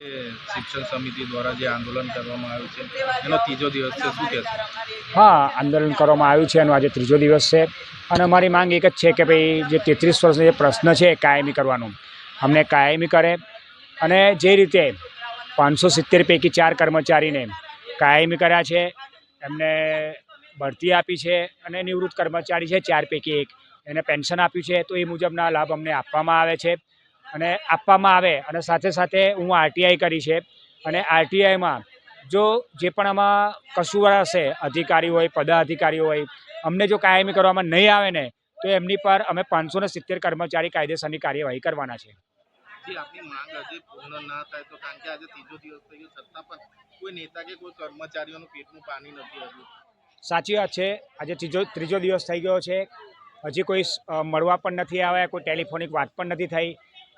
શિક્ષણ સમિતિ દ્વારા જે આંદોલન કરવામાં આવ્યું છે, એનો ત્રીજો દિવસ છે, શું કહેશો? હા, આંદોલન કરવામાં આવ્યું છે, એનો આજે ત્રીજો દિવસ છે. અને અમારી માંગ એક જ છે કે ભાઈ, જે તેત્રીસ વર્ષનો જે પ્રશ્ન છે કાયમી કરવાનો. અમને કાયમી કરે. અને જે રીતે પાંચસો સિત્તેર પૈકી ચાર કર્મચારીને કાયમી કર્યા છે, એમને બઢતી આપી છે અને નિવૃત્ત કર્મચારી છે, ચાર પૈકી એક. એને પેન્શન આપ્યું છે, તો એ મુજબના લાભ અમને આપવામાં આવે છે. અને આપવામાં આવે અને સાથે સાથે હું આરટીઆઈ કરી છે. અને આરટીઆઈમાં જો જે પણ આમાં કસૂર હશે અધિકારી હોય પદાધિકારી હોય અમને જો કાયમી કરવામાં નહીં આવે ને તો એમની પર અમે પાંચસો ને સિત્તેર કર્મચારી કાયદેસરની કાર્યવાહી કરવાના છે. સાચી વાત છે. આજે ત્રીજો ત્રીજો દિવસ થઈ ગયો છે. હજી કોઈ મળવા પણ નથી આવ્યા કોઈ ટેલિફોનિક વાત પણ નથી થઈ.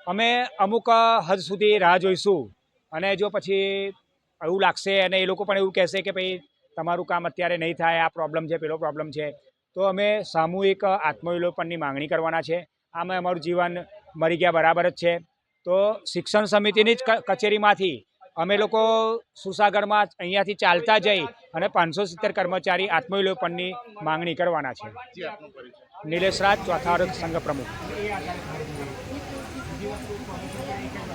અમે અમુક હદ સુધી રાહ જોઈશું. અને જો પછી એવું લાગશે અને એ લોકો પણ એવું કહેશે કે ભાઈ, તમારું કામ અત્યારે નહીં થાય, આ પ્રોબ્લેમ છે, પેલો પ્રોબ્લેમ છે. તો અમે સામૂહિક આત્મવિલોપનની માંગણી કરવાના છે. આમાં અમારું જીવન મરી ગયા બરાબર જ છે. તો શિક્ષણ સમિતિની જ કચેરીમાંથી અમે લોકો સુસાગરમાં અહીંયાથી ચાલતા જઈ અને પાંચસો સિત્તેર કર્મચારી આત્મવિલોપનની માંગણી કરવાના છે. નિલેશ રાજ, ચોથા સંઘ પ્રમુખ. Thank you.